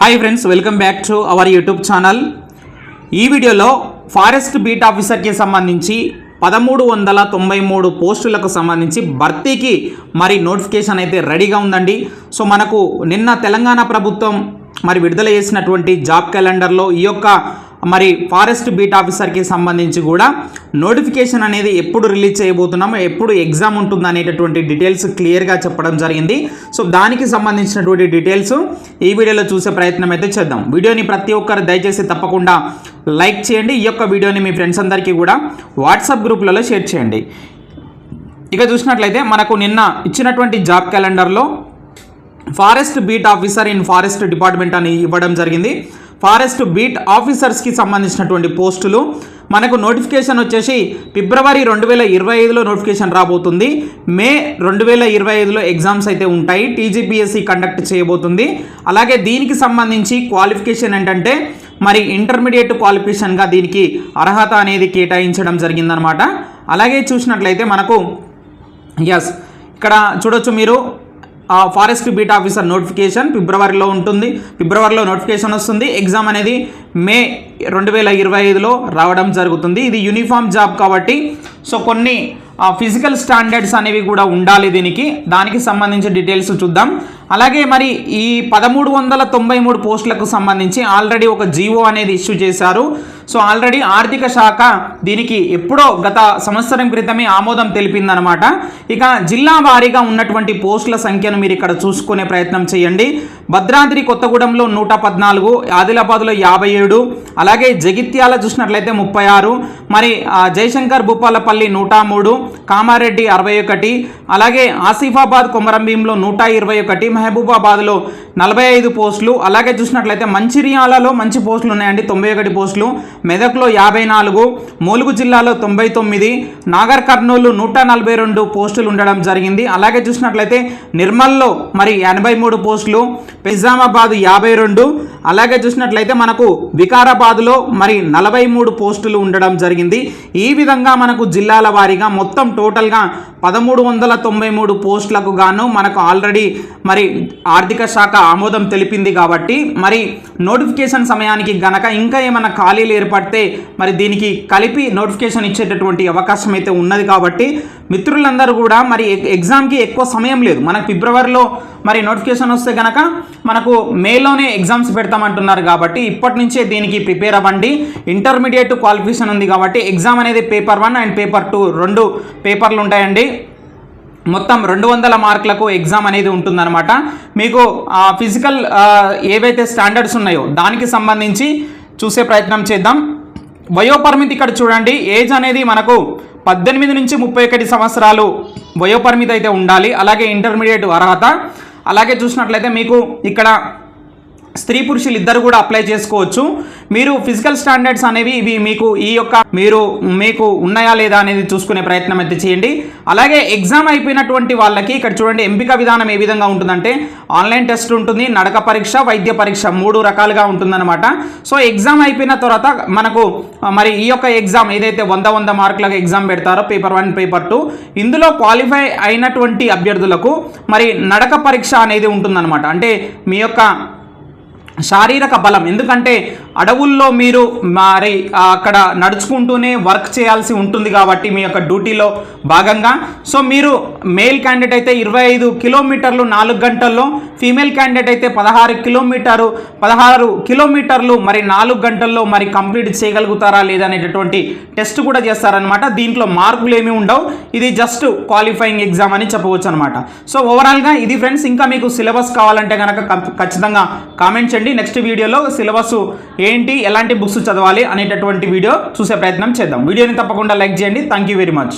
Hi friends welcome back to our YouTube channel ఈ వీడియోలో forest beat ఆఫీసర్కి సంబంధించి పదమూడు వందల తొంభై మూడు పోస్టులకు సంబంధించి భర్తీకి మరి నోటిఫికేషన్ అయితే రెడీగా ఉందండి. సో మనకు నిన్న తెలంగాణ ప్రభుత్వం మరి విడుదల చేసినటువంటి జాబ్ క్యాలెండర్లో ఈ యొక్క మరి ఫారెస్ట్ బీట్ ఆఫీసర్కి సంబంధించి కూడా నోటిఫికేషన్ అనేది ఎప్పుడు రిలీజ్ చేయబోతున్నామో ఎప్పుడు ఎగ్జామ్ ఉంటుంది అనేటటువంటి డీటెయిల్స్ క్లియర్గా చెప్పడం జరిగింది. సో దానికి సంబంధించినటువంటి డీటెయిల్స్ ఈ వీడియోలో చూసే ప్రయత్నం అయితే చేద్దాం. వీడియోని ప్రతి ఒక్కరు దయచేసి తప్పకుండా లైక్ చేయండి. ఈ యొక్క వీడియోని మీ ఫ్రెండ్స్ అందరికీ కూడా వాట్సాప్ గ్రూప్లలో షేర్ చేయండి. ఇక చూసినట్లయితే మనకు నిన్న ఇచ్చినటువంటి జాబ్ క్యాలెండర్లో forest beat officer in forest department అని ఇవ్వడం జరిగింది. ఫారెస్ట్ బీట్ ఆఫీసర్స్కి సంబంధించినటువంటి పోస్టులు. మనకు నోటిఫికేషన్ వచ్చేసి ఫిబ్రవరి రెండు వేల ఇరవై ఐదులో నోటిఫికేషన్ రాబోతుంది. మే రెండు వేల ఇరవై ఐదులో ఎగ్జామ్స్ అయితే ఉంటాయి. టీజీపీఎస్సీ కండక్ట్ చేయబోతుంది. అలాగే దీనికి సంబంధించి క్వాలిఫికేషన్ ఏంటంటే మరి ఇంటర్మీడియట్ క్వాలిఫికేషన్గా దీనికి అర్హత అనేది కేటాయించడం జరిగిందనమాట. అలాగే చూసినట్లయితే మనకు ఎస్ ఇక్కడ చూడొచ్చు మీరు ఫారెస్ట్ బీట్ ఆఫీసర్ నోటిఫికేషన్ ఫిబ్రవరిలో ఉంటుంది. ఫిబ్రవరిలో నోటిఫికేషన్ వస్తుంది. ఎగ్జామ్ అనేది మే రెండు వేల ఇరవై ఐదులో రావడం జరుగుతుంది. ఇది యూనిఫామ్ జాబ్ కాబట్టి సో కొన్ని ఫిజికల్ స్టాండర్డ్స్ అనేవి కూడా ఉండాలి దీనికి. దానికి సంబంధించి డీటెయిల్స్ చూద్దాం. అలాగే మరి ఈ పదమూడు వందల తొంభై మూడు పోస్టులకు సంబంధించి ఆల్రెడీ ఒక జీవో అనేది ఇష్యూ చేశారు. సో ఆల్రెడీ ఆర్థిక శాఖ దీనికి ఎప్పుడో గత సంవత్సరం క్రితమే ఆమోదం తెలిపిందనమాట. ఇక జిల్లా వారీగా ఉన్నటువంటి పోస్టుల సంఖ్యను మీరు ఇక్కడ చూసుకునే ప్రయత్నం చేయండి. భద్రాద్రి కొత్తగూడెంలో నూట పద్నాలుగు ఆదిలాబాద్లో యాభై ఏడు అలాగే జగిత్యాల చూసినట్లయితే ముప్పై ఆరు మరి ఆ, జయశంకర్ భూపాలపల్లి నూట మూడు కామారెడ్డి అరవై ఒకటి అలాగే ఆసిఫాబాద్ కొమరంభీంలో నూట ఇరవై ఒకటి మహబూబాబాద్లో నలభై ఐదు పోస్టులు. అలాగే చూసినట్లయితే మంచిర్యాలలో మంచి పోస్టులు ఉన్నాయండి. తొంభై ఒకటి పోస్టులు. మెదక్లో యాభై నాలుగు ములుగు జిల్లాలో తొంభై తొమ్మిది నాగర్ కర్నూలు నూట నలభై రెండు పోస్టులు ఉండడం జరిగింది. అలాగే చూసినట్లయితే నిర్మల్లో మరి ఎనభై మూడు పోస్టులు నిజామాబాద్ యాభై రెండు. అలాగే చూసినట్లయితే మనకు వికారాబాద్లో మరి నలభై మూడు పోస్టులు ఉండడం జరిగింది. ఈ విధంగా మనకు జిల్లాల వారీగా మొత్తం టోటల్గా పదమూడు వందల తొంభై మూడు పోస్టులకు గాను మనకు ఆల్రెడీ మరి ఆర్థిక శాఖ ఆమోదం తెలిపింది కాబట్టి మరి నోటిఫికేషన్ సమయానికి గనక ఇంకా ఏమైనా ఖాళీలు ఏర్పడితే మరి దీనికి కలిపి నోటిఫికేషన్ ఇచ్చేటటువంటి అవకాశం అయితే ఉన్నది కాబట్టి మిత్రులందరూ కూడా మరి ఎగ్జామ్కి ఎక్కువ సమయం లేదు. మనకు ఫిబ్రవరిలో మరి నోటిఫికేషన్ వస్తే గనక మనకు మేలోనే ఎగ్జామ్స్ పెడతామంటున్నారు కాబట్టి ఇప్పటి నుంచే దీనికి ప్రిపేర్ అవ్వండి. ఇంటర్మీడియట్ క్వాలిఫికేషన్ ఉంది కాబట్టి ఎగ్జామ్ అనేది paper one and paper two రెండు పేపర్లు ఉంటాయండి. మొత్తం రెండు వందల మార్కులకు ఎగ్జామ్ అనేది ఉంటుందన్నమాట. మీకు ఆ ఫిజికల్ ఏవైతే స్టాండర్డ్స్ ఉన్నాయో దానికి సంబంధించి చూసే ప్రయత్నం చేద్దాం. వయోపరిమితి ఇక్కడ చూడండి. ఏజ్ అనేది మనకు పద్దెనిమిది నుంచి ముప్పై ఒకటి సంవత్సరాలు వయోపరిమితి అయితే ఉండాలి. అలాగే ఇంటర్మీడియట్ అర్హత. అలాగే చూసినట్లయితే మీకు ఇక్కడ స్త్రీ పురుషులు ఇద్దరు కూడా అప్లై చేసుకోవచ్చు. మీరు ఫిజికల్ స్టాండర్డ్స్ అనేవి ఇవి మీకు ఈ యొక్క మీరు మీకు ఉన్నాయా లేదా అనేది చూసుకునే ప్రయత్నం అయితే చేయండి. అలాగే ఎగ్జామ్ అయిపోయినటువంటి వాళ్ళకి ఇక్కడ చూడండి ఎంపిక విధానం ఏ విధంగా ఉంటుందంటే ఆన్లైన్ టెస్ట్ ఉంటుంది నడక పరీక్ష వైద్య పరీక్ష మూడు రకాలుగా ఉంటుందన్నమాట. సో ఎగ్జామ్ అయిపోయిన తర్వాత మనకు మరి ఈ యొక్క ఎగ్జామ్ ఏదైతే వంద వంద మార్కులకు ఎగ్జామ్ పెడతారో పేపర్ వన్ పేపర్ టూ ఇందులో క్వాలిఫై అయినటువంటి అభ్యర్థులకు మరి నడక పరీక్ష అనేది ఉంటుందన్నమాట. అంటే మీ యొక్క శారీరక బలం. ఎందుకంటే అడవుల్లో మీరు మరి అక్కడ నడుచుకుంటూనే వర్క్ చేయాల్సి ఉంటుంది కాబట్టి మీ యొక్క డ్యూటీలో భాగంగా. సో మీరు మేల్ క్యాండిడేట్ అయితే ఇరవై ఐదు కిలోమీటర్లు నాలుగు గంటల్లో ఫీమేల్ క్యాండిడేట్ అయితే పదహారు కిలోమీటరు పదహారు కిలోమీటర్లు మరి నాలుగు గంటల్లో మరి కంప్లీట్ చేయగలుగుతారా లేదా అనేటటువంటి టెస్ట్ కూడా చేస్తారనమాట దీంట్లో మార్కులు ఏమీ ఉండవు. ఇది జస్ట్ క్వాలిఫైయింగ్ ఎగ్జామ్ అని చెప్పవచ్చు అనమాట సో ఓవరాల్గా ఇది ఫ్రెండ్స్ ఇంకా మీకు సిలబస్ కావాలంటే కనుక ఖచ్చితంగా కామెంట్ చేయండి. నెక్స్ట్ వీడియోలో సిలబస్ ఏంటి ఎలాంటి బుక్స్ చదవాలి అనేటటువంటి వీడియో చూసే ప్రయత్నం చేద్దాం. వీడియోని తప్పకుండా లైక్ చేయండి. Thank you very much